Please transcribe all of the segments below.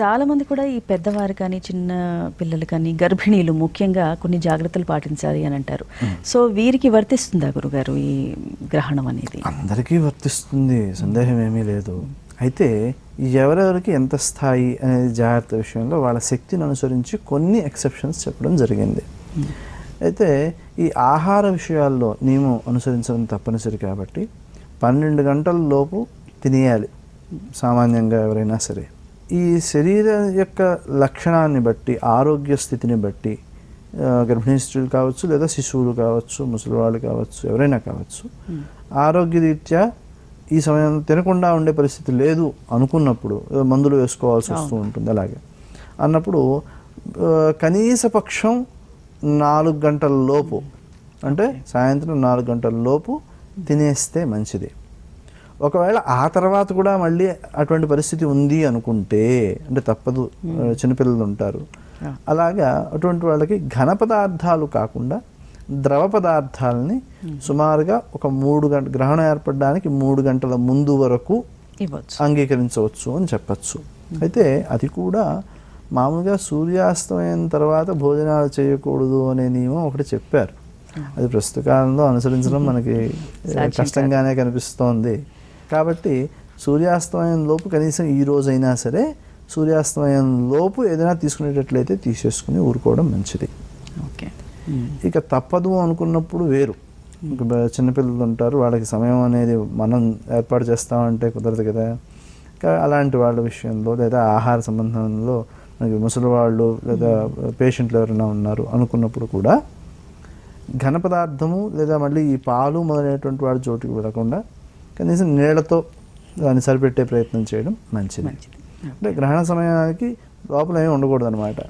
చాలా మంది కూడా ఈ పెద్దవారు కానీ చిన్న పిల్లలు కానీ గర్భిణీలు ముఖ్యంగా కొన్ని జాగ్రత్తలు పాటించాలి అని అంటారు. సో వీరికి వర్తిస్తుందా గురుగారు ఈ గ్రహణం అనేది? అందరికీ వర్తిస్తుంది. సందేహం ఏమీ లేదు. అయితే ఎవరెవరికి ఎంత స్థాయి అనేది జాగ్రత్త విషయంలో వాళ్ళ శక్తిని అనుసరించి కొన్ని ఎక్సెప్షన్స్ చెప్పడం జరిగింది. అయితే ఈ ఆహార విషయాల్లో నియమం అనుసరించడం తప్పనిసరి కాబట్టి పన్నెండు గంటల లోపు తినేయాలి. సామాన్యంగా ఎవరైనా సరే. ఈ శరీరం యొక్క లక్షణాన్ని బట్టి ఆరోగ్య స్థితిని బట్టి గర్భిణీ స్త్రీలు కావచ్చు లేదా శిశువులు కావచ్చు ముసలివాళ్ళు కావచ్చు ఎవరైనా కావచ్చు ఆరోగ్యరీత్యా ఈ సమయం తినకుండా ఉండే పరిస్థితి లేదు అనుకున్నప్పుడు మందులు వేసుకోవాల్సి వస్తూ ఉంటుంది అలాగే. అన్నప్పుడు కనీస పక్షం నాలుగు గంటల లోపు అంటే సాయంత్రం నాలుగు గంటల లోపు తినేస్తే మంచిది. ఒకవేళ ఆ తర్వాత కూడా మళ్ళీ అటువంటి పరిస్థితి ఉంది అనుకుంటే అంటే తప్పదు చిన్నపిల్లలు ఉంటారు. అలాగా అటువంటి వాళ్ళకి ఘన పదార్థాలు కాకుండా ద్రవ పదార్థాలని సుమారుగా ఒక మూడు గంట గ్రహణం ఏర్పడడానికి మూడు గంటల ముందు వరకు అంగీకరించవచ్చు అని చెప్పచ్చు. అయితే అది కూడా మామూలుగా సూర్యాస్తమయం తర్వాత భోజనాలు చేయకూడదు అనే నియమం ఒకటి చెప్పారు. అది ప్రస్తుత కాలంలో అనుసరించడం మనకి కష్టంగానే కనిపిస్తోంది. కాబట్టి సూర్యాస్తమయం లోపు కనీసం ఈ రోజైనా సరే సూర్యాస్తమయం లోపు ఏదైనా తీసుకునేటట్లయితే తీసేసుకుని ఊరుకోవడం మంచిది. ఓకే. ఇక తప్పదు అనుకున్నప్పుడు వేరు. చిన్నపిల్లలు ఉంటారు వాళ్ళకి సమయం అనేది మనం ఏర్పాటు చేస్తామంటే కుదరదు కదా. అలాంటి వాళ్ళ విషయంలో లేదా ఆహార సంబంధంలో మనకి ముసలి వాళ్ళు లేదా పేషెంట్లు ఎవరైనా ఉన్నారు అనుకున్నప్పుడు కూడా ఘన పదార్థము లేదా మళ్ళీ ఈ పాలు మొదలైనటువంటి వాడి చోటుకి వెళ్ళకుండా కనీసం నీళ్ళతో దాన్ని సరిపెట్టే ప్రయత్నం చేయడం మంచిది. అంటే గ్రహణ సమయానికి లోపల ఏమి ఉండకూడదు అనమాట.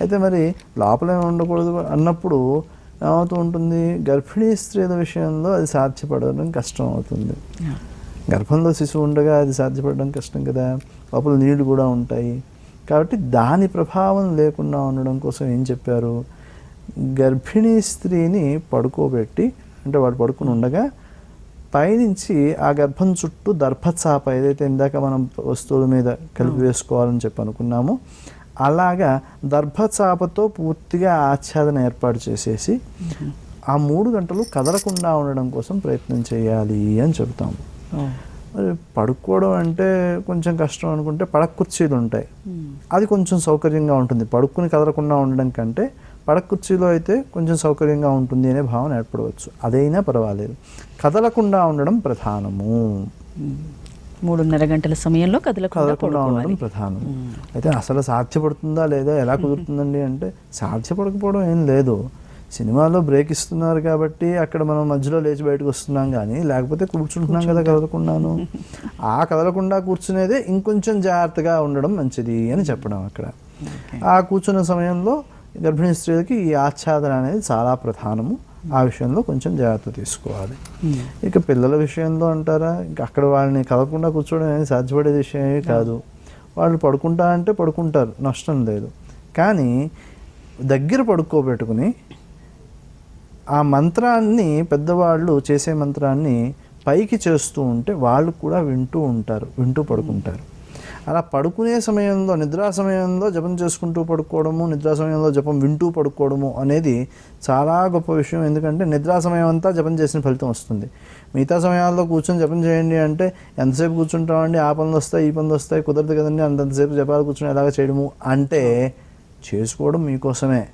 అయితే మరి లోపల ఏమి ఉండకూడదు అన్నప్పుడు ఏమవుతూ ఉంటుంది? గర్భిణీ స్త్రీల విషయంలో అది సాధ్యపడడం కష్టం అవుతుంది. గర్భంలో శిశువు ఉండగా అది సాధ్యపడడం కష్టం కదా. లోపల నీళ్ళు కూడా ఉంటాయి. కాబట్టి దాని ప్రభావం లేకుండా ఉండడం కోసం ఏం చెప్పారు? గర్భిణీ స్త్రీని పడుకోబెట్టి అంటే వాడు పడుకుని ఉండగా పైనుంచి ఆ గర్భం చుట్టూ దర్భచాప ఏదైతే ఇందాక మనం వస్తువుల మీద కలిపి వేసుకోవాలని చెప్పి అనుకున్నామో అలాగా దర్భచాపతో పూర్తిగా ఆచ్ఛాదన ఏర్పాటు చేసేసి ఆ మూడు గంటలు కదలకుండా ఉండడం కోసం ప్రయత్నం చేయాలి అని చెబుతాము. మరి పడుకోవడం అంటే కొంచెం కష్టం అనుకుంటే పడక కుర్చీలు ఉంటాయి అది కొంచెం సౌకర్యంగా ఉంటుంది. పడుకుని కదలకుండా ఉండడం కంటే పడక కుర్చీలో అయితే కొంచెం సౌకర్యంగా ఉంటుంది అనే భావన ఏర్పడవచ్చు. అదైనా పర్వాలేదు. కదలకుండా ఉండడం ప్రధానము. మూడున్నర గంటల సమయంలో కదలకుండా కదలకుండా ఉండడం ప్రధానం. అయితే అసలు సాధ్యపడుతుందా లేదా ఎలా కుదురుతుందండి అంటే సాధ్యపడకపోవడం ఏం లేదు. సినిమాలో బ్రేక్ ఇస్తున్నారు కాబట్టి అక్కడ మనం మధ్యలో లేచి బయటకు వస్తున్నాం కానీ లేకపోతే కూర్చుంటున్నాం కదా కదలకుండాను. ఆ కదలకుండా కూర్చునేదే ఇంకొంచెం జాగ్రత్తగా ఉండడం మంచిది అని చెప్పడం అక్కడ. ఆ కూర్చున్న సమయంలో గర్భిణీ స్త్రీలకి ఈ ఆచ్ఛాదన అనేది చాలా ప్రధానము. ఆ విషయంలో కొంచెం జాగ్రత్త తీసుకోవాలి. ఇక పిల్లల విషయంలో అంటారా? ఇంకా అక్కడ వాళ్ళని కదలకుండా కూర్చోవడం అనేది సాధ్యపడే విషయమే కాదు. వాళ్ళు పడుకుంటా అంటే పడుకుంటారు. నష్టం లేదు. కానీ దగ్గర పడుకోబెట్టుకుని ఆ మంత్రాన్ని పెద్దవాళ్ళు చేసే మంత్రాన్ని పైకి చేస్తూ ఉంటే వాళ్ళు కూడా వింటూ ఉంటారు. వింటూ పడుకుంటారు. అలా పడుకునే సమయంలో నిద్రా సమయంలో జపం చేసుకుంటూ పడుకోవడము నిద్రా సమయంలో జపం వింటూ పడుకోవడము అనేది చాలా గొప్ప విషయం. ఎందుకంటే నిద్రా సమయం అంతా జపం చేసిన ఫలితం వస్తుంది. మిగతా సమయాల్లో కూర్చొని జపం చేయండి అంటే ఎంతసేపు కూర్చుంటామండి? ఆ పనులు వస్తాయి ఈ పనులు వస్తాయి కుదరదు కదండి? అంతంతసేపు జపాలు కూర్చొని ఎలాగ చేయడము? అంటే చేసుకోవడం మీకోసమే.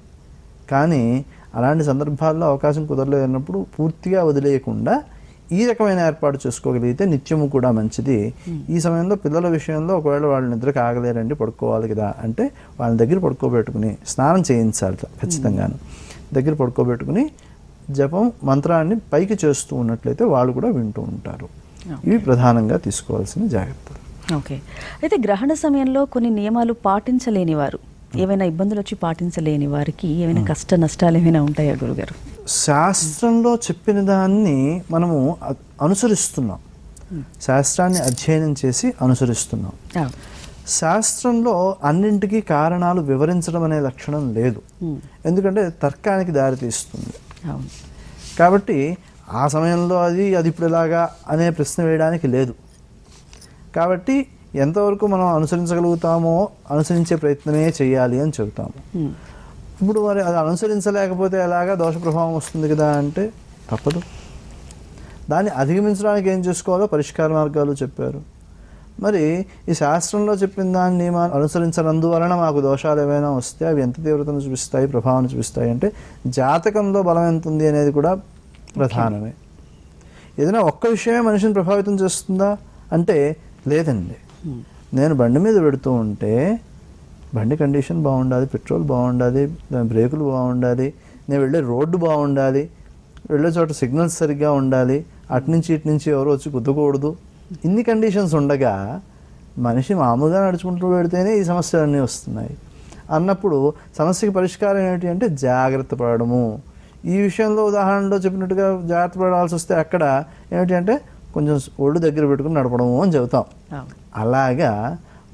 కానీ అలాంటి సందర్భాల్లో అవకాశం కుదరలేదన్నప్పుడు పూర్తిగా వదిలేయకుండా ఈ రకమైన ఏర్పాటు చేసుకోగలిగితే నిత్యము కూడా మంచిది. ఈ సమయంలో పిల్లల విషయంలో ఒకవేళ వాళ్ళు నిద్రకు ఆగలేరండి పడుకోవాలి కదా అంటే వాళ్ళ దగ్గర పడుకోబెట్టుకుని స్నానం చేయించాలి ఖచ్చితంగాను. దగ్గర పడుకోబెట్టుకుని జపం మంత్రాన్ని పైకి చేస్తూ ఉన్నట్లయితే వాళ్ళు కూడా వింటూ ఉంటారు. ఇవి ప్రధానంగా తీసుకోవాల్సిన జాగ్రత్తలు. ఓకే అయితే గ్రహణ సమయంలో కొన్ని నియమాలు పాటించలేని వారు. ఏమైనా ఇబ్బందులు వచ్చి పాటించలేని వారికి ఏమైనా కష్ట నష్టాలు ఏమైనా ఉంటాయా గురుగారు? శాస్త్రంలో చెప్పిన దాన్ని మనము అనుసరిస్తున్నాం. శాస్త్రాన్ని అధ్యయనం చేసి అనుసరిస్తున్నాం. శాస్త్రంలో అన్నింటికీ కారణాలు వివరించడం అనే లక్షణం లేదు. ఎందుకంటే తర్కానికి దారితీస్తుంది. కాబట్టి ఆ సమయంలో అది అది ఇప్పుడు ఎలాగా అనే ప్రశ్న వేయడానికి లేదు. కాబట్టి ఎంతవరకు మనం అనుసరించగలుగుతామో అనుసరించే ప్రయత్నమే చేయాలి అని చెబుతాము. ఇప్పుడు మరి అది అనుసరించలేకపోతే ఎలాగా దోష ప్రభావం వస్తుంది కదా అంటే తప్పదు. దాన్ని అధిగమించడానికి ఏం చేసుకోవాలో పరిష్కార మార్గాలు చెప్పారు. మరి ఈ శాస్త్రంలో చెప్పిన దాన్ని మా అనుసరించనందువలన మాకు దోషాలు ఏమైనా వస్తే అవి ఎంత తీవ్రతను చూపిస్తాయి ప్రభావం చూపిస్తాయి అంటే జాతకంలో బలం ఎంత ఉంది అనేది కూడా ప్రధానమే. ఏదైనా ఒక్క విషయమే మనిషిని ప్రభావితం చేస్తుందా? అంటే లేదండి. నేను బండి మీద పెడుతూ ఉంటే బండి కండిషన్ బాగుండాలి పెట్రోల్ బాగుండాలి దాని బ్రేకులు బాగుండాలి నేను వెళ్ళే రోడ్డు బాగుండాలి వెళ్ళే చోట సిగ్నల్స్ సరిగ్గా ఉండాలి అటు నుంచి ఇటు నుంచి ఎవరు వచ్చి గుద్దకూడదు. ఇన్ని కండిషన్స్ ఉండగా మనిషి మామూలుగా నడుచుకుంటూ పెడితేనే ఈ సమస్యలన్నీ వస్తున్నాయి. అన్నప్పుడు సమస్యకి పరిష్కారం ఏమిటి అంటే జాగ్రత్త పడడము. ఈ విషయంలో ఉదాహరణలో చెప్పినట్టుగా జాగ్రత్త పడాల్సి వస్తే అక్కడ ఏమిటి అంటే కొంచెం ఒళ్ళు దగ్గర పెట్టుకుని నడపడము అని చెబుతాం. అలాగా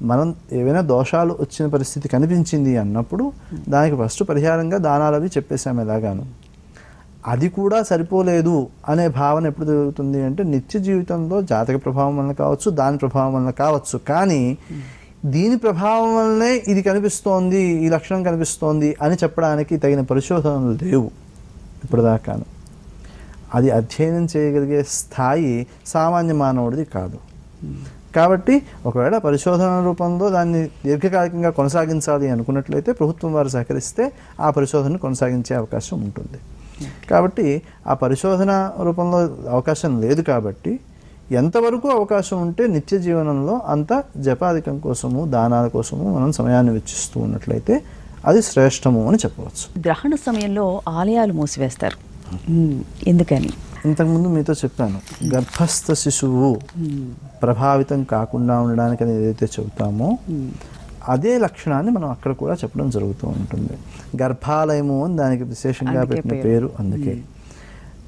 మనం ఏవైనా దోషాలు వచ్చిన పరిస్థితి కనిపించింది అన్నప్పుడు దానికి ఫస్ట్ పరిహారంగా దానాలు అవి చెప్పేశాము ఎలాగాను. అది కూడా సరిపోలేదు అనే భావన ఎప్పుడు జరుగుతుంది అంటే నిత్య జీవితంలో జాతక ప్రభావం వలన కావచ్చు దాని ప్రభావం వలన కావచ్చు. కానీ దీని ప్రభావం వల్లనే ఇది కనిపిస్తోంది ఈ లక్షణం కనిపిస్తోంది అని చెప్పడానికి తగిన పరిశోధనలు లేవు ఇప్పటిదాకాను. అది అధ్యయనం చేయగలిగే స్థాయి సామాన్య మానవుడిది కాదు. కాబట్టి ఒకవేళ పరిశోధన రూపంలో దాన్ని దీర్ఘకాలికంగా కొనసాగించాలి అనుకున్నట్లయితే ప్రభుత్వం వారు సహకరిస్తే ఆ పరిశోధనను కొనసాగించే అవకాశం ఉంటుంది. కాబట్టి ఆ పరిశోధన రూపంలో అవకాశం లేదు కాబట్టి ఎంతవరకు అవకాశం ఉంటే నిత్య జీవనంలో అంత జపాధికం కోసము దానాల కోసము మనం సమయాన్ని వెచ్చిస్తూ ఉన్నట్లయితే అది శ్రేష్టము అని చెప్పవచ్చు. గ్రహణ సమయంలో ఆలయాలు మూసివేస్తారు. ఎందుకని ఇంతకుముందు మీతో చెప్పాను గర్భస్థ శిశువు. ప్రభావితం కాకుండా ఉండడానికి అని ఏదైతే చెబుతామో. అదే లక్షణాన్ని మనం అక్కడ కూడా చెప్పడం జరుగుతూ ఉంటుంది గర్భాలయము అని దానికి విశేషంగా పెట్టిన పేరు. అందుకే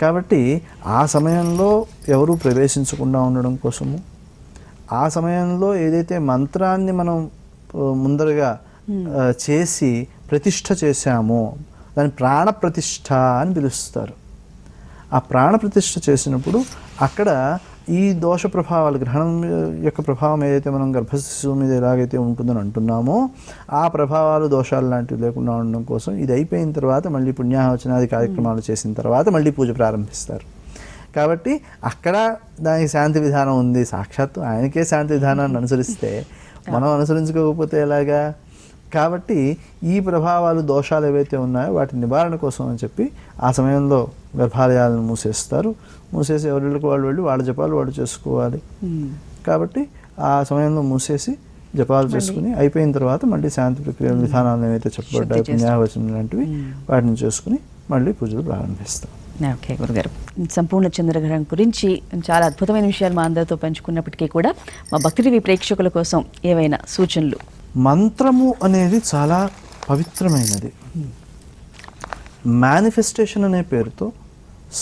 కాబట్టి ఆ సమయంలో ఎవరు ప్రవేశించకుండా ఉండడం కోసము ఆ సమయంలో ఏదైతే మంత్రాన్ని మనం ముందరగా చేసి ప్రతిష్ఠ చేశామో దాని ప్రాణప్రతిష్ఠ అని పిలుస్తారు. ఆ ప్రాణ ప్రతిష్ఠ చేసినప్పుడు అక్కడ ఈ దోష ప్రభావాలు గ్రహణం యొక్క ప్రభావం ఏదైతే మనం గర్భశిశువు మీద ఎలాగైతే ఉంటుందని అంటున్నామో ఆ ప్రభావాలు దోషాలు లాంటివి లేకుండా ఉండడం కోసం ఇది అయిపోయిన తర్వాత మళ్ళీ పుణ్యాహవచనాది కార్యక్రమాలు చేసిన తర్వాత మళ్ళీ పూజ ప్రారంభిస్తారు. కాబట్టి అక్కడ దానికి శాంతి విధానం ఉంది. సాక్షాత్తు ఆయనకే శాంతి విధానాన్ని అనుసరిస్తే మనం అనుసరించుకోకపోతే ఎలాగా? కాబట్టి ఈ ప్రభావాలు దోషాలు ఏవైతే ఉన్నాయో వాటి నివారణ కోసం అని చెప్పి ఆ సమయంలో గర్భాలయాలను మూసేస్తారు మూసేసి ఎవరికి వాళ్ళు వెళ్ళి వాళ్ళ జపాలు వాళ్ళు చేసుకోవాలి. కాబట్టి ఆ సమయంలో మూసేసి జపాలు చేసుకుని అయిపోయిన తర్వాత మళ్ళీ శాంతి ప్రక్రియ విధానాలు ఏవైతే చెప్పబడ్డాయి. పుణ్యావచనం లాంటివి. వాటిని చేసుకుని మళ్ళీ పూజలు ప్రారంభిస్తాం ఓకే గురుగారు సంపూర్ణ చంద్రగ్రహణం గురించి చాలా అద్భుతమైన విషయాలు మా అందరితో పంచుకున్నప్పటికీ కూడా మా భక్తి ప్రేక్షకుల కోసం ఏవైనా సూచనలు మంత్రము అనేది చాలా పవిత్రమైనది. మేనిఫెస్టేషన్ అనే పేరుతో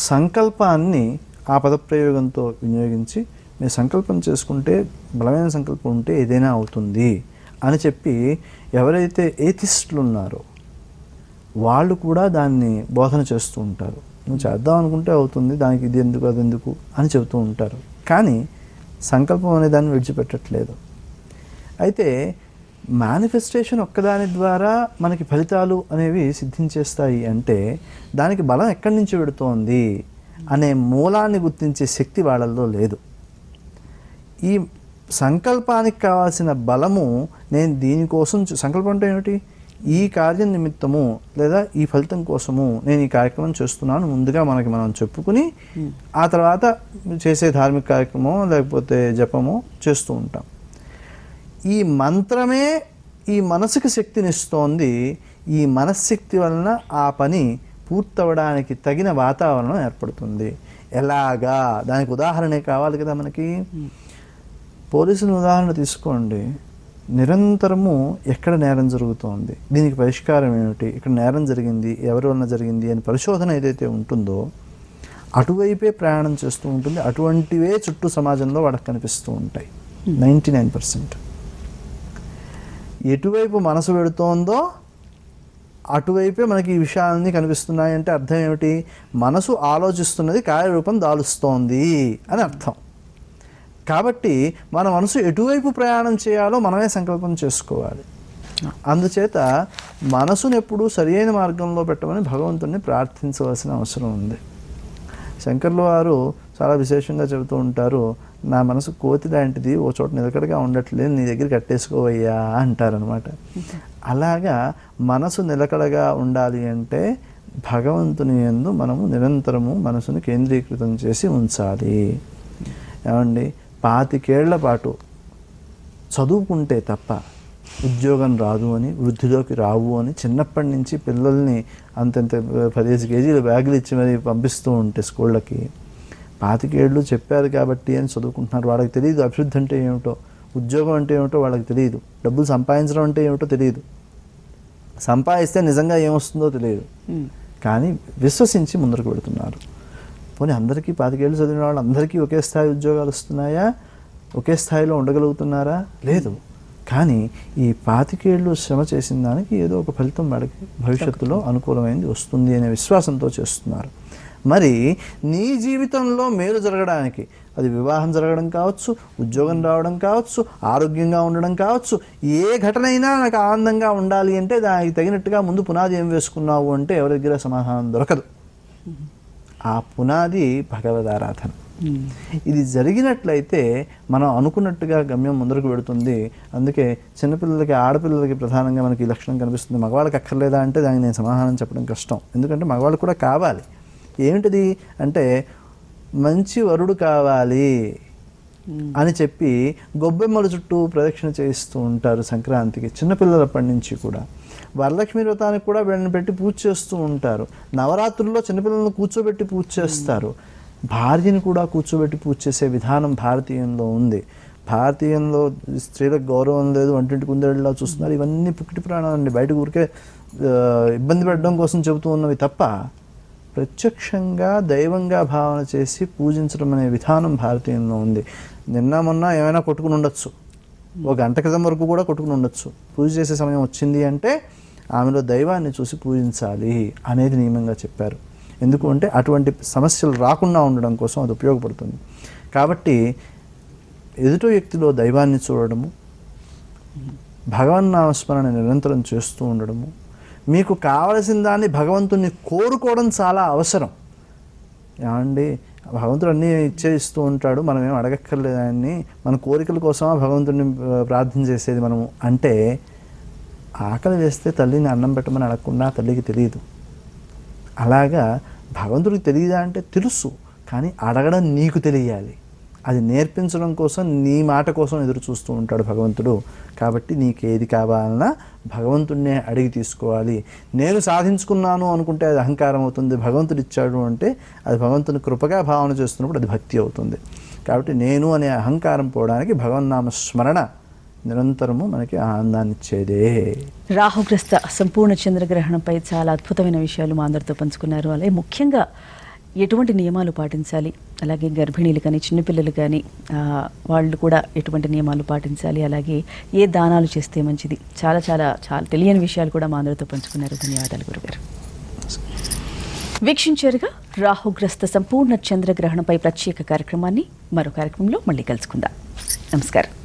సంకల్పాన్ని ఆ పదప్రయోగంతో వినియోగించి మీరు సంకల్పం చేసుకుంటే బలమైన సంకల్పం ఉంటే ఏదైనా అవుతుంది అని చెప్పి ఎవరైతే ఏథిస్టులు ఉన్నారో వాళ్ళు కూడా దాన్ని బోధన చేస్తూ ఉంటారు. నువ్వు చేద్దాం అనుకుంటే అవుతుంది దానికి ఇది ఎందుకు అది ఎందుకు అని చెబుతూ ఉంటారు. కానీ సంకల్పం అనే దాన్ని విడిచిపెట్టట్లేదు. అయితే మేనిఫెస్టేషన్ ఒక్కదాని ద్వారా మనకి ఫలితాలు అనేవి సిద్ధించేస్తాయి అంటే దానికి బలం ఎక్కడి నుంచి పెడుతోంది అనే మూలాన్ని గుర్తించే శక్తి వాళ్ళల్లో లేదు. ఈ సంకల్పానికి కావాల్సిన బలము నేను దీనికోసం సంకల్పం అంటే ఏమిటి? ఈ కార్యం నిమిత్తము లేదా ఈ ఫలితం కోసము నేను ఈ కార్యక్రమం చేస్తున్నాను ముందుగా మనకి మనం చెప్పుకుని ఆ తర్వాత చేసే ధార్మిక కార్యక్రమం లేకపోతే జపమో చేస్తూ ఉంటాం. ఈ మంత్రమే ఈ మనసుకి శక్తినిస్తోంది. ఈ మనశ్శక్తి వలన ఆ పని పూర్తవడానికి తగిన వాతావరణం ఏర్పడుతుంది. ఎలాగా? దానికి ఉదాహరణే కావాలి కదా మనకి. పోలీసుల ఉదాహరణ తీసుకోండి. నిరంతరము ఎక్కడ నేరం జరుగుతోంది? దీనికి పరిష్కారం ఏమిటి? ఇక్కడ నేరం జరిగింది ఎవరి వలన జరిగింది అని పరిశోధన ఏదైతే ఉంటుందో అటువైపే ప్రయాణం చేస్తూ ఉంటుంది. అటువంటివే చుట్టూ సమాజంలో వాళ్ళకి కనిపిస్తూ ఉంటాయి. Ninety nine percent. ఎటువైపు మనసు పెడుతోందో అటువైపే మనకి ఈ విషయాలన్నీ కనిపిస్తున్నాయి అంటే అర్థం ఏమిటి? మనసు ఆలోచిస్తున్నది కార్యరూపం దాలుస్తోంది అని అర్థం. కాబట్టి మన మనసు ఎటువైపు ప్రయాణం చేయాలో మనమే సంకల్పం చేసుకోవాలి. అందుచేత మనసును ఎప్పుడూ సరియైన మార్గంలో పెట్టమని భగవంతుణ్ణి ప్రార్థించవలసిన అవసరం ఉంది. శంకర్లు వారు చాలా విశేషంగా చెబుతూ ఉంటారు నా మనసు కోతి లాంటిది ఓ చోట నిలకడగా ఉండట్లేదు నీ దగ్గర కట్టేసుకోవయ్యా అంటారనమాట అలాగా మనసు నిలకడగా ఉండాలి అంటే భగవంతుని యందు మనము నిరంతరము మనసును కేంద్రీకృతం చేసి ఉంచాలి. ఏమండి? పాతికేళ్ళ పాటు చదువుకుంటే తప్ప ఉద్యోగం రాదు అని వృద్ధిలోకి రావు అని చిన్నప్పటి నుంచి పిల్లల్ని అంతంత పదిహేను కేజీల బ్యాగులు ఇచ్చి మరి పంపిస్తూ ఉంటే స్కూళ్ళకి పాతికేళ్ళు చెప్పారు కాబట్టి అని చదువుకుంటున్నారు. వాళ్ళకి తెలియదు అభివృద్ధి అంటే ఏమిటో ఉద్యోగం అంటే ఏమిటో వాళ్ళకి తెలియదు. డబ్బులు సంపాదించడం అంటే ఏమిటో తెలియదు. సంపాదిస్తే నిజంగా ఏమొస్తుందో తెలియదు. కానీ విశ్వసించి ముందరకు పెడుతున్నారు పోనీ అందరికీ పాతికేళ్ళు చదివిన వాళ్ళు అందరికీ ఒకే స్థాయి ఉద్యోగాలు వస్తున్నాయా? ఒకే స్థాయిలో ఉండగలుగుతున్నారా? లేదు. కానీ ఈ పాతికేళ్ళు శ్రమ చేసిన దానికి ఏదో ఒక ఫలితం వాళ్ళకి భవిష్యత్తులో అనుకూలమైంది వస్తుంది అనే విశ్వాసంతో చేస్తున్నారు. మరి నీ జీవితంలో మేలు జరగడానికి అది వివాహం జరగడం కావచ్చు ఉద్యోగం రావడం కావచ్చు ఆరోగ్యంగా ఉండడం కావచ్చు ఏ ఘటనైనా నాకు ఆనందంగా ఉండాలి అంటే దానికి తగినట్టుగా ముందు పునాది ఏం వేసుకున్నావు అంటే ఎవరి దగ్గర సమాధానం దొరకదు. ఆ పునాది భగవదారాధన ఉమ్. ఇది జరిగినట్లయితే మనం అనుకున్నట్టుగా గమ్యం ముందరకు పెడుతుంది అందుకే చిన్నపిల్లలకి ఆడపిల్లలకి ప్రధానంగా మనకి ఈ లక్షణం కనిపిస్తుంది. మగవాళ్ళకి అక్కర్లేదా అంటే దానికి నేను సమాధానం చెప్పడం కష్టం. ఎందుకంటే మగవాళ్ళకి కూడా కావాలి. ఏమిటిది అంటే మంచి వరుడు కావాలి అని చెప్పి గొబ్బెమ్మల చుట్టూ ప్రదక్షిణ చేయిస్తూ ఉంటారు సంక్రాంతికి చిన్నపిల్లలప్పటి నుంచి కూడా. వరలక్ష్మి వ్రతానికి కూడా వీళ్ళని పెట్టి పూజ చేస్తూ ఉంటారు. నవరాత్రుల్లో చిన్నపిల్లలను కూర్చోబెట్టి పూజ చేస్తారు. భార్యని కూడా కూర్చోబెట్టి పూజ చేసే విధానం భారతీయంలో ఉంది. భారతీయంలో స్త్రీలకు గౌరవం లేదు వంటింటి కుందేళ్ళలా చూస్తున్నారు. ఇవన్నీ పుక్కిటి ప్రాణాలండి. బయట ఊరికే ఇబ్బంది పెట్టడం కోసం చెబుతూ ఉన్నవి తప్ప ప్రత్యక్షంగా దైవంగా భావన చేసి పూజించడం అనే విధానం భారతీయంలో ఉంది. నిన్న మొన్న ఏమైనా కొట్టుకుని ఉండొచ్చు. ఒక గంట క్రితం వరకు కూడా కొట్టుకుని ఉండొచ్చు. పూజ చేసే సమయం వచ్చింది అంటే ఆమెలో దైవాన్ని చూసి పూజించాలి అనేది నియమంగా చెప్పారు. ఎందుకు అంటే అటువంటి సమస్యలు రాకుండా ఉండడం కోసం అది ఉపయోగపడుతుంది. కాబట్టి ఎదుటి వ్యక్తిలో దైవాన్ని చూడడము భగవన్నామస్మరణ నిరంతరం చేస్తూ ఉండడము మీకు కావలసిన దాన్ని భగవంతుణ్ణి కోరుకోవడం చాలా అవసరం. ఏమండి? భగవంతుడు అన్నీ ఇచ్చే ఇస్తూ ఉంటాడు. మనం ఏం అడగక్కర్లేదు మన కోరికల కోసమా భగవంతుడిని ప్రార్థన చేసేది మనము? అంటే ఆకలి వేస్తే తల్లిని అన్నం పెట్టమని అడగకుండా తల్లికి తెలియదు. అలాగా భగవంతుడికి తెలియదా అంటే తెలుసు. కానీ అడగడం నీకు తెలియాలి. అది నేర్పించడం కోసం నీ మాట కోసం ఎదురు చూస్తూ ఉంటాడు భగవంతుడు. కాబట్టి నీకేది కావాలన్నా భగవంతుడినే అడిగి తీసుకోవాలి. నేను సాధించుకున్నాను అనుకుంటే అది అహంకారం అవుతుంది. భగవంతుడు ఇచ్చాడు అంటే అది భగవంతుని కృపగా భావన చేస్తున్నప్పుడు అది భక్తి అవుతుంది. కాబట్టి నేను అనే అహంకారం పోవడానికి భగవన్నామ స్మరణ నిరంతరము మనకి ఆనందాన్ని ఇచ్చేదే రాహుగ్రస్త సంపూర్ణ చంద్రగ్రహణంపై చాలా అద్భుతమైన విషయాలు మా అందరితో పంచుకున్నారు. అలాగే ముఖ్యంగా ఎటువంటి నియమాలు పాటించాలి? అలాగే గర్భిణీలు కానీ చిన్నపిల్లలు కానీ వాళ్ళు కూడా ఎటువంటి నియమాలు పాటించాలి? అలాగే ఏ దానాలు చేస్తే మంచిది? చాలా చాలా చాలా తెలియని విషయాలు కూడా మా అందరితో పంచుకున్నారు. ధన్యవాదాలు గురుగారు. వీక్షించారుగా రాహుగ్రస్త సంపూర్ణ చంద్రగ్రహణంపై ప్రత్యేక కార్యక్రమాన్ని మరో కార్యక్రమంలో మళ్ళీ కలుసుకుందాం. నమస్కారం.